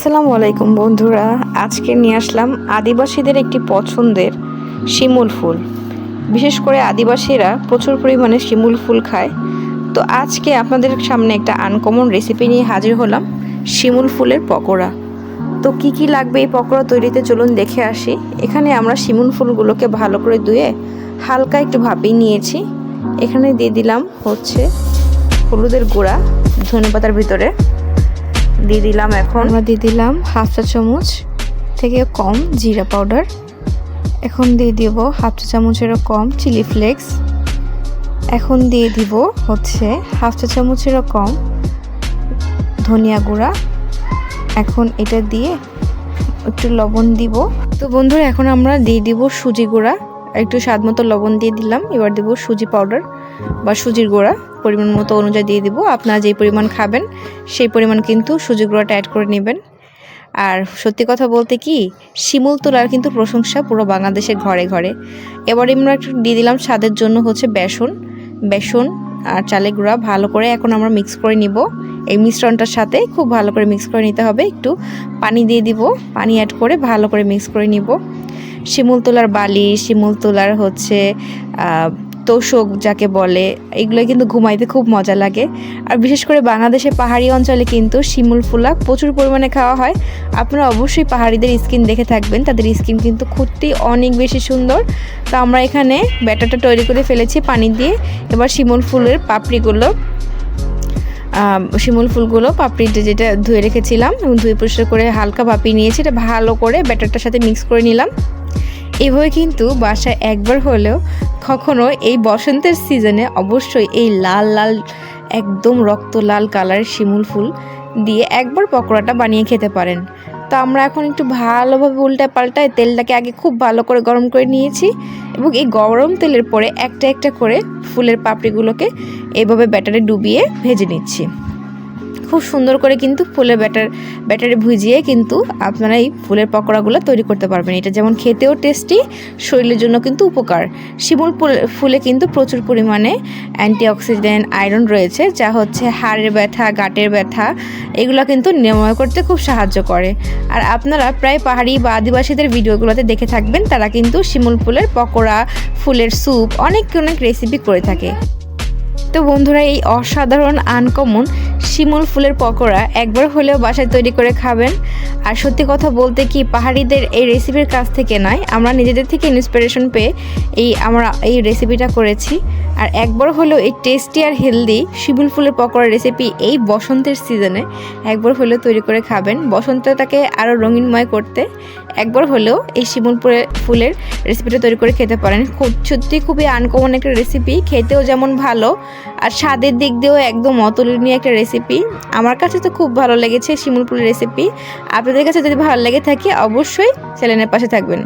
আসসালামু আলাইকুম বন্ধুরা। আজকে নিয়ে আসলাম আদিবাসীদের একটি পছন্দের শিমুল ফুল। বিশেষ করে আদিবাসীরা প্রচুর পরিমাণে শিমুল ফুল খায়। তো আজকে আপনাদের সামনে একটা আনকমন রেসিপি নিয়ে হাজির হলাম, শিমুল ফুলের পকোড়া। তো কি কি লাগবে এই পকোড়া তৈরিতে চলুন দেখে আসি। এখানে আমরা শিমুল ফুলগুলোকে ভালো করে ধুয়ে হালকা একটু ভাপিয়ে নিয়েছি। এখানে দিয়ে দিলাম হচ্ছে হলুদের গুঁড়া ধনে পাতার ভিতরে। দিয়ে দিলাম এখন। আমরা দিয়ে দিলাম হাফ চা চামচ থেকে কম জিরা পাউডার। এখন দিয়ে দিব হাফ চা চামচেরও কম চিলি ফ্লেক্স। এখন দিয়ে দিব হচ্ছে হাফ চা চামচেরও কম ধনিয়া গুঁড়া। এখন এটা দিয়ে একটু লবণ দিব। তো বন্ধুরা, এখন আমরা দিয়ে দিব সুজি গুঁড়া। একটু স্বাদ মতো লবণ দিয়ে দিলাম। এবার দেবো সুজি পাউডার বা সুজির গুঁড়া। পরিমাণ মতো অনুযায়ী দিয়ে দিব। আপনারা যেই পরিমাণ খাবেন, সেই পরিমাণ কিন্তু সুজি গুঁড়াটা অ্যাড করে নেবেন। আর সত্যি কথা বলতে কি, শিমুল তোলার কিন্তু প্রশংসা পুরো বাংলাদেশের ঘরে ঘরে। এবার আমরা একটু দিয়ে দিলাম স্বাদের জন্য হচ্ছে বেসন। বেসন আর চালের গুঁড়া ভালো করে এখন আমরা মিক্স করে নিব। এই মিশ্রণটার সাথে খুব ভালো করে মিক্স করে নিতে হবে। একটু পানি দিয়ে দিব, পানি অ্যাড করে ভালো করে মিক্স করে নিব। শিমুল তোলার বালি, শিমুল তোলার হচ্ছে তোষক যাকে বলে, এগুলো কিন্তু ঘুমাইতে খুব মজা লাগে। আর বিশেষ করে বাংলাদেশের পাহাড়ি অঞ্চলে কিন্তু শিমুল ফুলা প্রচুর পরিমাণে খাওয়া হয়। আপনারা অবশ্যই পাহাড়িদের স্কিন দেখে থাকবেন। তাদের স্কিন কিন্তু খুঁজতে অনেক বেশি সুন্দর। তো আমরা এখানে ব্যাটারটা তৈরি করে ফেলেছি পানি দিয়ে। এবার শিমুল ফুলের পাপড়িগুলো শিমুল ফুলগুলো পাপড়িটা যেটা ধুয়ে রেখেছিলাম এবং ধুয়ে পরিষ্কার করে হালকা ভাপিয়ে নিয়েছি, এটা ভালো করে ব্যাটারটার সাথে মিক্স করে নিলাম। এভাবে কিন্তু বাসায় একবার হলেও কখনো এই বসন্তের সিজনে অবশ্যই এই লাল লাল, একদম রক্ত লাল কালার শিমুল ফুল দিয়ে একবার পকোড়াটা বানিয়ে খেতে পারেন। তো আমরা এখন একটু ভালোভাবে উল্টায় পাল্টায় তেলটাকে আগে খুব ভালো করে গরম করে নিয়েছি এবং এই গরম তেলের পরে একটা একটা করে ফুলের পাপড়িগুলোকে এভাবে ব্যাটারে ডুবিয়ে ভেজে নিচ্ছি। খুব সুন্দর করে কিন্তু ফুলের ব্যাটার, ব্যাটারে ভুজিয়ে কিন্তু আপনারা এই ফুলের পকোড়াগুলো তৈরি করতে পারবেন। এটা যেমন খেতেও টেস্টি শরীরের জন্য কিন্তু উপকার। শিমুল ফুলে কিন্তু প্রচুর পরিমাণে অ্যান্টিঅক্সিডেন্ট আয়রন রয়েছে, যা হচ্ছে হাড়ের ব্যথা, গাটের ব্যথা, এগুলো কিন্তু নিরাময় করতে খুব সাহায্য করে। আর আপনারা প্রায় পাহাড়ি বা আদিবাসীদের ভিডিওগুলোতে দেখে থাকবেন, তারা কিন্তু শিমুল ফুলের পকোড়া, ফুলের স্যুপ অনেক অনেক রেসিপি করে থাকে। তো বন্ধুরা, এই অসাধারণ আনকমন শিমুল ফুলের পকোড়া একবার হলেও বাসায় তৈরি করে খাবেন। আর সত্যি কথা বলতে কি, পাহাড়িদের এই রেসিপির কাছ থেকে নয়, আমরা নিজেদের থেকে ইন্সপিরেশন পেয়ে এই, আমরা এই রেসিপিটা করেছি। আর একবার হলেও এই টেস্টি আর হেলদি শিবুল ফুলের পকোড়া রেসিপি এই বসন্তের সিজনে একবার হলেও তৈরি করে খাবেন। বসন্তটাকে আরও রঙিনময় করতে একবার হলেও এই শিমুল ফুলের রেসিপিটা তৈরি করে খেতে পারেন। খুব, সত্যি খুবই আনকমন একটা রেসিপি খেতেও যেমন ভালো, আর স্বাদের দিক দিয়েও একদম অতুলনীয় একটা রেসিপি আমার কাছে তো খুব ভালো লেগেছে শিমুল ফুলের রেসিপি আপনাদের কাছে যদি ভালো লেগে থাকে, অবশ্যই চ্যানেলের পাশে থাকবেন।